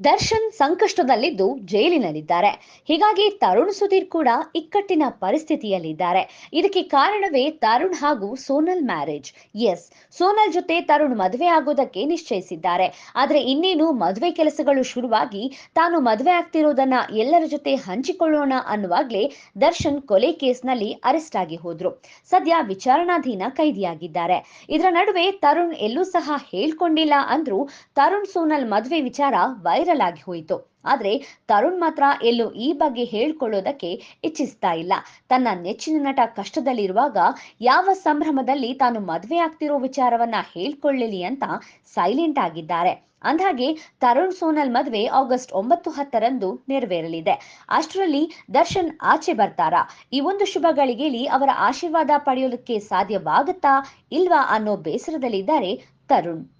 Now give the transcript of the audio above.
ದರ್ಶನ್ ಸಂಕಷ್ಟದಲ್ಲಿದ್ದು ಜೈಲಿನಲ್ಲಿದ್ದಾರೆ. ಹೀಗಾಗಿ ತರುಣ್ ಸುಧೀರ್ ಕೂಡ ಇಕ್ಕಟ್ಟಿನ ಪರಿಸ್ಥಿತಿಯಲ್ಲಿದ್ದಾರೆ. ಇದಕ್ಕೆ ಕಾರಣವೇ ತರುಣ್ ಹಾಗೂ ಸೋನಲ್ ಮ್ಯಾರೇಜ್. ಎಸ್, ಸೋನಲ್ ಜೊತೆ ತರುಣ್ ಮದುವೆ ಆಗೋದಕ್ಕೆ ನಿಶ್ಚಯಿಸಿದ್ದಾರೆ. ಆದ್ರೆ ಇನ್ನೇನು ಮದುವೆ ಕೆಲಸಗಳು ಶುರುವಾಗಿ ತಾನು ಮದುವೆ ಆಗ್ತಿರೋದನ್ನ ಎಲ್ಲರ ಜೊತೆ ಹಂಚಿಕೊಳ್ಳೋಣ ಅನ್ನುವಾಗ್ಲೇ ದರ್ಶನ್ ಕೊಲೆ ಕೇಸ್ನಲ್ಲಿ ಅರೆಸ್ಟ್ ಆಗಿ ಹೋದ್ರು. ಸದ್ಯ ವಿಚಾರಣಾಧೀನ ಕೈದಿಯಾಗಿದ್ದಾರೆ. ಇದರ ನಡುವೆ ತರುಣ್ ಎಲ್ಲೂ ಸಹ ಹೇಳ್ಕೊಂಡಿಲ್ಲ ಅಂದ್ರೂ ತರುಣ್ ಸೋನಲ್ ಮದುವೆ ವಿಚಾರ ವೈರಲ್ ಆಗಿ ಹೋಯಿತು. ಆದ್ರೆ ತರುಣ್ ಮಾತ್ರ ಎಲ್ಲೂ ಈ ಬಗ್ಗೆ ಹೇಳ್ಕೊಳ್ಳೋದಕ್ಕೆ ಇಚ್ಛಿಸ್ತಾ ಇಲ್ಲ. ತನ್ನ ನೆಚ್ಚಿನ ನಟ ಕಷ್ಟದಲ್ಲಿರುವಾಗ ಯಾವ ಸಂಭ್ರಮದಲ್ಲಿ ತಾನು ಮದುವೆ ಆಗ್ತಿರೋ ವಿಚಾರವನ್ನ ಹೇಳ್ಕೊಳ್ಳಲಿ ಅಂತ ಸೈಲೆಂಟ್ ಆಗಿದ್ದಾರೆ. ಅಂದ್ಹಾಗೆ ತರುಣ್ ಸೋನಲ್ ಮದುವೆ ಆಗಸ್ಟ್ ಒಂಬತ್ತು ಹತ್ತರಂದು ನೆರವೇರಲಿದೆ. ಅಷ್ಟರಲ್ಲಿ ದರ್ಶನ್ ಆಚೆ ಬರ್ತಾರಾ? ಈ ಒಂದು ಶುಭ ಗಳಿಗೆಯಲ್ಲಿ ಅವರ ಆಶೀರ್ವಾದ ಪಡೆಯಲಿಕ್ಕೆ ಸಾಧ್ಯವಾಗುತ್ತಾ ಇಲ್ವಾ ಅನ್ನೋ ಬೇಸರದಲ್ಲಿದ್ದಾರೆ ತರುಣ್.